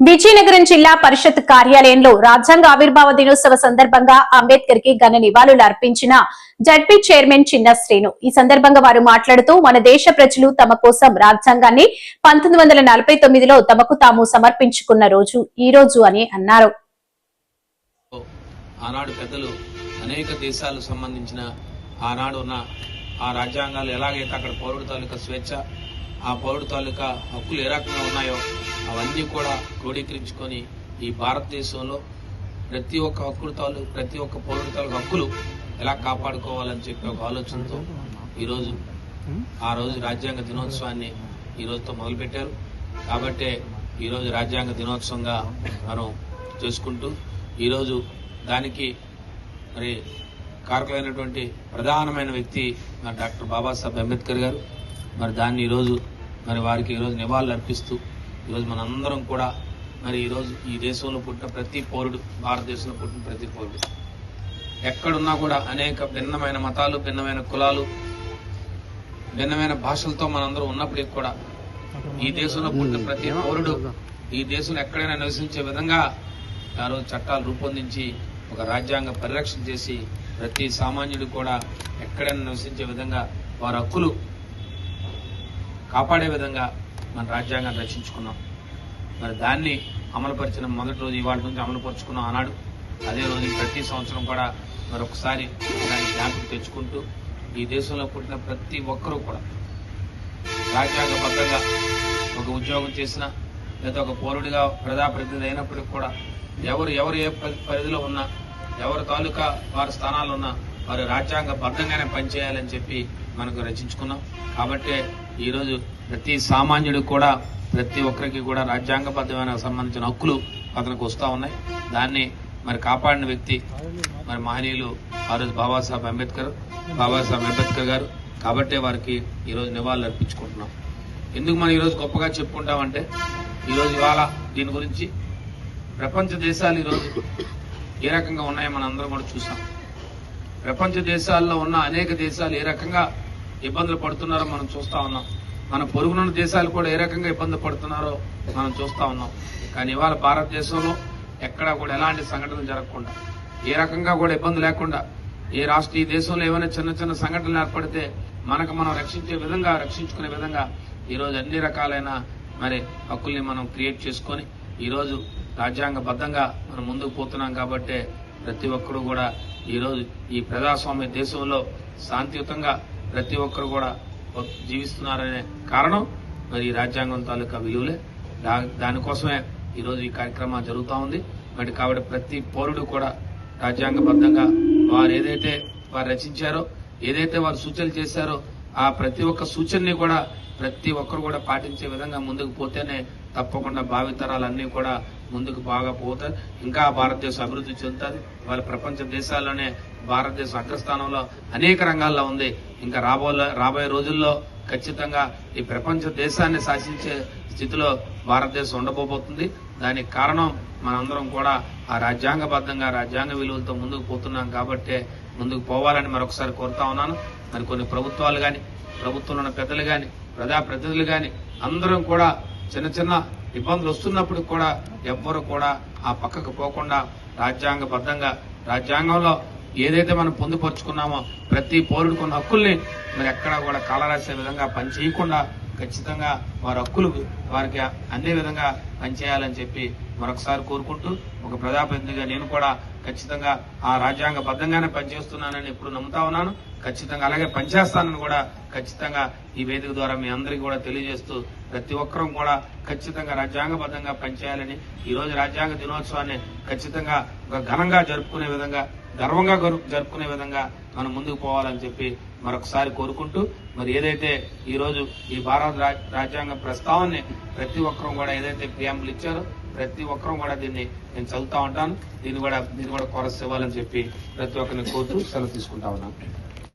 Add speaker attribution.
Speaker 1: విజయనగరం జిల్లా పరిషత్ కార్యాలయంలో రాజ్యాంగ ఆవిర్భావ దినోత్సవ సందర్భంగా అంబేద్కర్కి ఘన నివాళులు అర్పించిన జడ్పీ చైర్మన్ చిన్న శ్రీను. ఈ సందర్భంగా వారు మాట్లాడుతూ మన దేశ ప్రజలు తమ కోసం రాజ్యాంగాన్ని పంతొమ్మిది వందల నలభై తొమ్మిదిలో తమకు తాము సమర్పించుకున్న రోజు ఈ రోజు అని అన్నారు.
Speaker 2: ఆనాడు పెద్దలు అనేక దేశాలకు సంబంధించిన ఆనాడు ఉన్న ఆ రాజ్యాంగాలు ఎలాగైతే అక్కడ పౌరుడు తాలూకా స్వేచ్ఛ ఆ పౌరుడు తాలూకా హక్కులు ఏ రకంగా ఉన్నాయో అవన్నీ కూడా క్రోడీకరించుకొని ఈ భారతదేశంలో ప్రతి ఒక్క హక్కుడు తాలూ ప్రతి ఒక్క పౌరుడు తాలూకు హక్కులు ఎలా కాపాడుకోవాలని చెప్పి ఒక ఆలోచనతో ఈరోజు ఆ రోజు రాజ్యాంగ దినోత్సవాన్ని ఈ రోజుతో మొదలుపెట్టారు. కాబట్టే ఈరోజు రాజ్యాంగ దినోత్సవంగా మనం చేసుకుంటూ ఈరోజు దానికి మరి కారకులైనటువంటి ప్రధానమైన వ్యక్తి మరి డాక్టర్ బాబాసాహెబ్ అంబేద్కర్ గారు. మరి దాన్ని ఈరోజు మరి వారికి ఈరోజు నివాళులు అర్పిస్తూ ఈరోజు మనందరం కూడా మరి ఈరోజు ఈ దేశంలో పుట్టిన ప్రతి పౌరుడు భారతదేశంలో పుట్టిన ప్రతి పౌరుడు. ఎక్కడున్నా కూడా అనేక భిన్నమైన మతాలు భిన్నమైన కులాలు భిన్నమైన భాషలతో మనందరం ఉన్నప్పటికీ కూడా ఈ దేశంలో పుట్టిన ప్రతి పౌరుడు ఈ దేశంలో ఎక్కడైనా నివసించే విధంగా ఆ రోజు చట్టాలు రూపొందించి ఒక రాజ్యాంగ పరిరక్షణ చేసి ప్రతి సామాన్యుడు కూడా ఎక్కడైనా నివసించే విధంగా వారి హక్కులు కాపాడే విధంగా మన రాజ్యాంగాన్ని రచించుకున్నాం. మరి దాన్ని అమలుపరిచిన మొదటి రోజు ఇవాళ నుంచి అమలుపరుచుకున్నాం ఆనాడు. అదే రోజు ప్రతి సంవత్సరం కూడా మరొకసారి దాన్ని జ్ఞాపకం తెచ్చుకుంటూ ఈ దేశంలో పుట్టిన ప్రతి ఒక్కరూ కూడా రాజ్యాంగబద్ధంగా ఒక ఉద్యోగం చేసినా లేదా ఒక పౌరుడిగా ప్రజాప్రతినిధి అయినప్పటికీ కూడా ఎవరు ఎవరు ఏ పరి- పరిధిలో ఉన్నా ఎవరి తాలూకా వారి స్థానాలు ఉన్నా వారు రాజ్యాంగబద్ధంగానే పనిచేయాలని చెప్పి మనకు రచించుకున్నాం. కాబట్టి ఈరోజు ప్రతి సామాన్యుడికి కూడా ప్రతి ఒక్కరికి కూడా రాజ్యాంగబద్ధమైన సంబంధించిన హక్కులు అతనికి వస్తూ ఉన్నాయి. దాన్ని మరి కాపాడిన వ్యక్తి మరి మహనీయులు ఆ రోజు బాబాసాహెబ్ అంబేద్కర్ బాబాసాహెబ్ అంబేద్కర్ గారు. కాబట్టే వారికి ఈరోజు నివాళులు అర్పించుకుంటున్నాం. ఎందుకు మనం ఈరోజు గొప్పగా చెప్పుకుంటామంటే ఈరోజు ఇవాళ దీని గురించి ప్రపంచ దేశాలు ఈరోజు ఏ రకంగా ఉన్నాయో మనం అందరం కూడా చూసాం. ప్రపంచ దేశాల్లో ఉన్న అనేక దేశాలు ఏ రకంగా ఇబ్బందులు పడుతున్నారో మనం చూస్తా ఉన్నాం. మన పొరుగునున్న దేశాలు కూడా ఏ రకంగా ఇబ్బంది పడుతున్నారో మనం చూస్తా ఉన్నాం. కానీ ఇవాళ భారతదేశంలో ఎక్కడా కూడా ఎలాంటి సంఘటనలు జరగకుండా ఏ రకంగా కూడా ఇబ్బంది లేకుండా ఏ రాష్ట్ర ఈ దేశంలో ఏమైనా చిన్న చిన్న సంఘటనలు ఏర్పడితే మనకు మనం రక్షించే విధంగా రక్షించుకునే విధంగా ఈరోజు అన్ని రకాలైన మరి హక్కుల్ని మనం క్రియేట్ చేసుకొని ఈరోజు రాజ్యాంగబద్ధంగా మనం ముందుకు పోతున్నాం కాబట్టి ప్రతి ఒక్కరూ కూడా ఈరోజు ఈ ప్రజాస్వామ్య దేశంలో శాంతియుతంగా ప్రతి ఒక్కరు కూడా జీవిస్తున్నారనే కారణం మరి ఈ రాజ్యాంగం తాలూకా విలువలే. దా- దానికోసమే ఈరోజు ఈ కార్యక్రమం జరుగుతూ ఉంది. మరి కాబట్టి ప్రతి పౌరుడు కూడా రాజ్యాంగబద్ధంగా వారు ఏదైతే వారు రచించారో ఏదైతే వారు సూచనలు చేశారో ఆ ప్రతి ఒక్క సూచనని కూడా ప్రతి ఒక్కరు కూడా పాటించే విధంగా ముందుకు పోతేనే తప్పకుండా భావితరాలన్నీ కూడా ముందుకు బాగా పోతాయి. ఇంకా భారతదేశం అభివృద్ధి చెందుతుంది. వాళ్ళ ప్రపంచ దేశాల్లోనే భారతదేశం అగ్రస్థానంలో అనేక రంగాల్లో ఉంది. ఇంకా రాబో రాబోయే రోజుల్లో ఖచ్చితంగా ఈ ప్రపంచ దేశాన్ని శాసించే స్థితిలో భారతదేశం ఉండబోబోతుంది. దానికి కారణం మనందరం కూడా ఆ రాజ్యాంగబద్ధంగా రాజ్యాంగ విలువలతో ముందుకు పోతున్నాం కాబట్టే ముందుకు పోవాలని మరొకసారి కోరుతా ఉన్నాను. మరి కొన్ని ప్రభుత్వాలు కానీ ప్రభుత్వంలో ఉన్న పెద్దలు కానీ ప్రజాప్రతినిధులు కానీ అందరం కూడా చిన్న చిన్న ఇబ్బందులు వస్తున్నప్పుడు కూడా ఎవ్వరు కూడా ఆ పక్కకు పోకుండా రాజ్యాంగబద్ధంగా రాజ్యాంగంలో ఏదైతే మనం పొందుపరుచుకున్నామో ప్రతి పౌరుడికి ఉన్న హక్కుల్ని మరి ఎక్కడా కూడా కాలరాసే విధంగా పని చేయకుండా ఖచ్చితంగా వారి హక్కులు వారికి అందే విధంగా పనిచేయాలని చెప్పి మరొకసారి కోరుకుంటూ ఒక ప్రజాప్రతినిధిగా నేను కూడా ఖచ్చితంగా ఆ రాజ్యాంగబద్ధంగానే పనిచేస్తున్నానని ఇప్పుడు నమ్ముతా ఉన్నాను. ఖచ్చితంగా అలాగే పనిచేస్తానని కూడా ఖచ్చితంగా ఈ వేదిక ద్వారా మీ అందరికీ కూడా తెలియజేస్తూ ప్రతి ఒక్కరూ కూడా ఖచ్చితంగా రాజ్యాంగబద్ధంగా పనిచేయాలని ఈ రోజు రాజ్యాంగ దినోత్సవాన్ని ఖచ్చితంగా ఒక ఘనంగా జరుపుకునే విధంగా గర్వంగా జరుపుకునే విధంగా మనం ముందుకు పోవాలని చెప్పి మరొకసారి కోరుకుంటూ మరి ఏదైతే ఈరోజు ఈ భారత రాజ్యాంగ ప్రస్తావనని ప్రతి ఒక్కరూ కూడా ఏదైతే ప్రియాంబులు ఇచ్చారో ప్రతి ఒక్కరూ కూడా దీన్ని నేను చదువుతా ఉంటాను. దీన్ని కూడా దీన్ని కూడా కొరస్ ఇవ్వాలని చెప్పి ప్రతి ఒక్కరిని కోరుతూ సెలవు తీసుకుంటా ఉన్నాను.